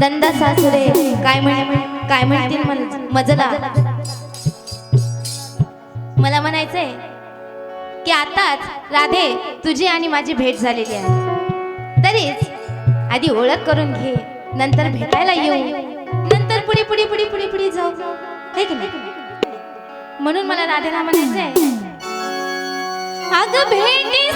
नंदा सासरे काय म्हण काय म्हणतील मजला? मला म्हणायचंय की आताच राधे तुझी आणि माझी भेट झालेली आहे. तरीच आधी ओळख करून घे नंतर भेटायला येऊ. नंतर पुढे पुढे पुढे पुढे पुढे जाऊ. हे की नाही? म्हणून मला राधेला म्हणायचंय अगं भेटी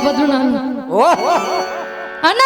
ડાબદરું નામ ઓ અન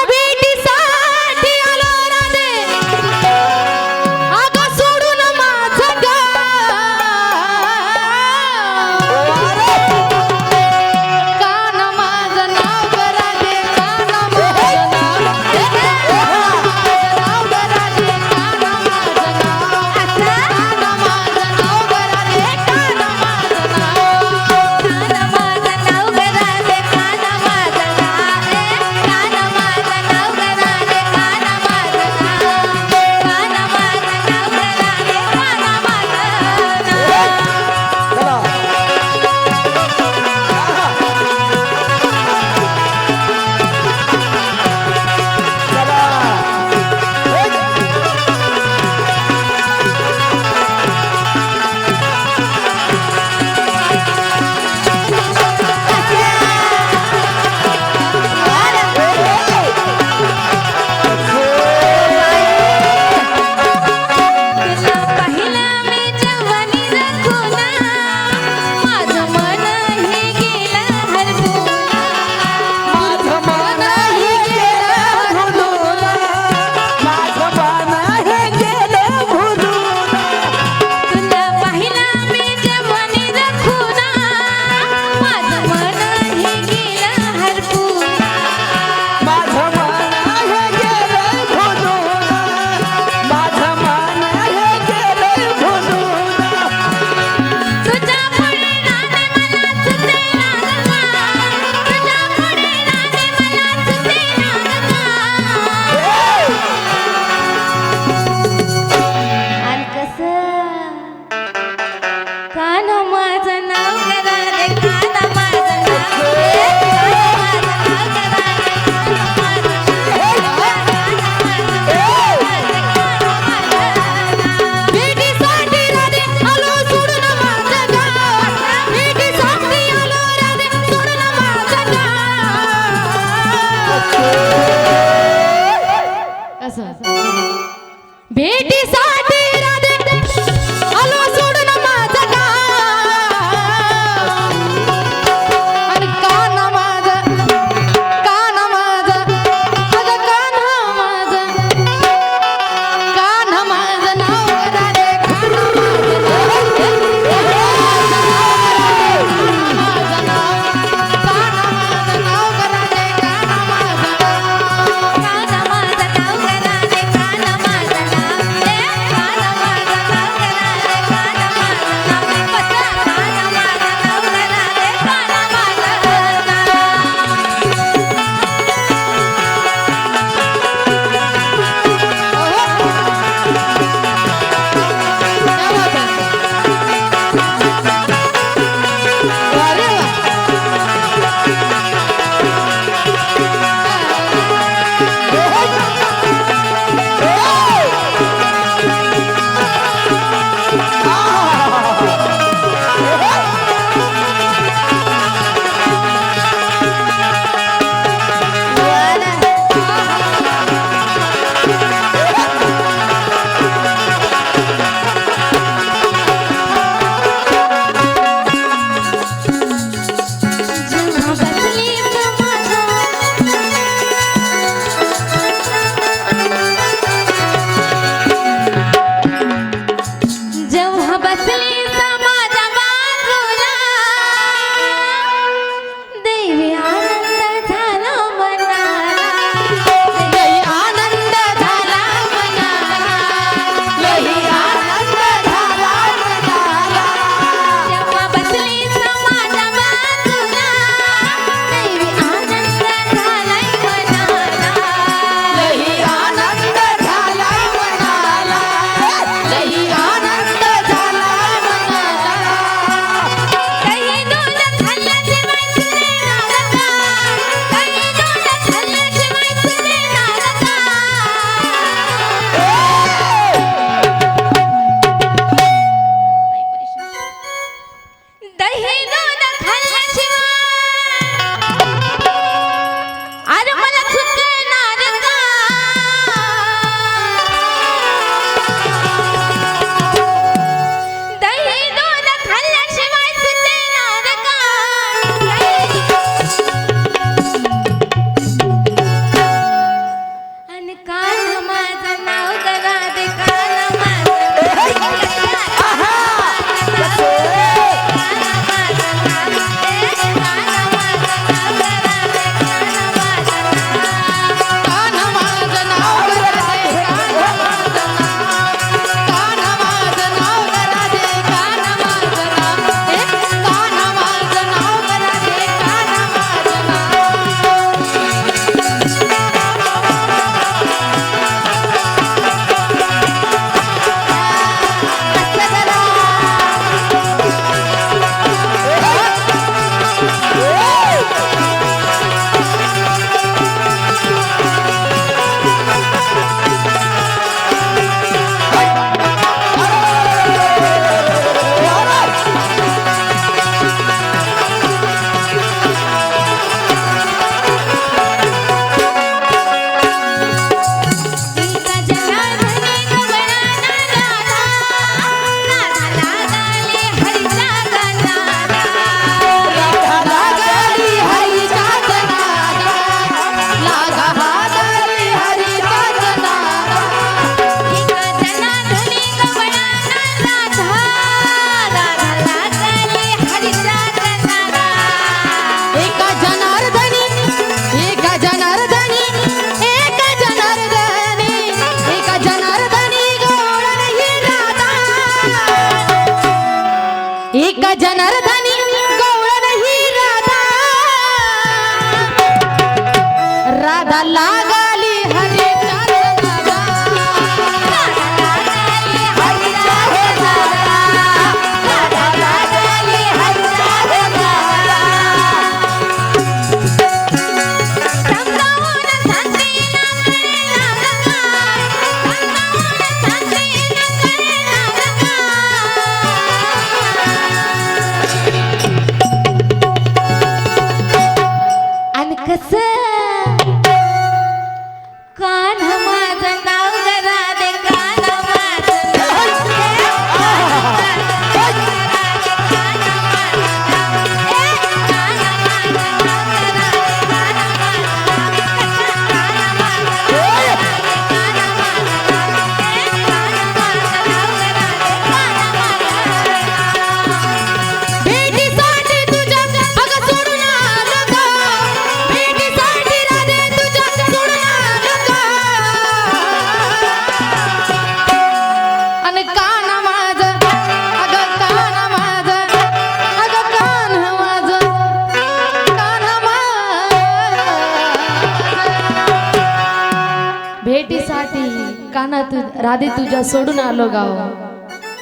काना तू राधे तुझ्या सोडून आलो गाव.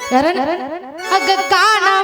कारण अग काना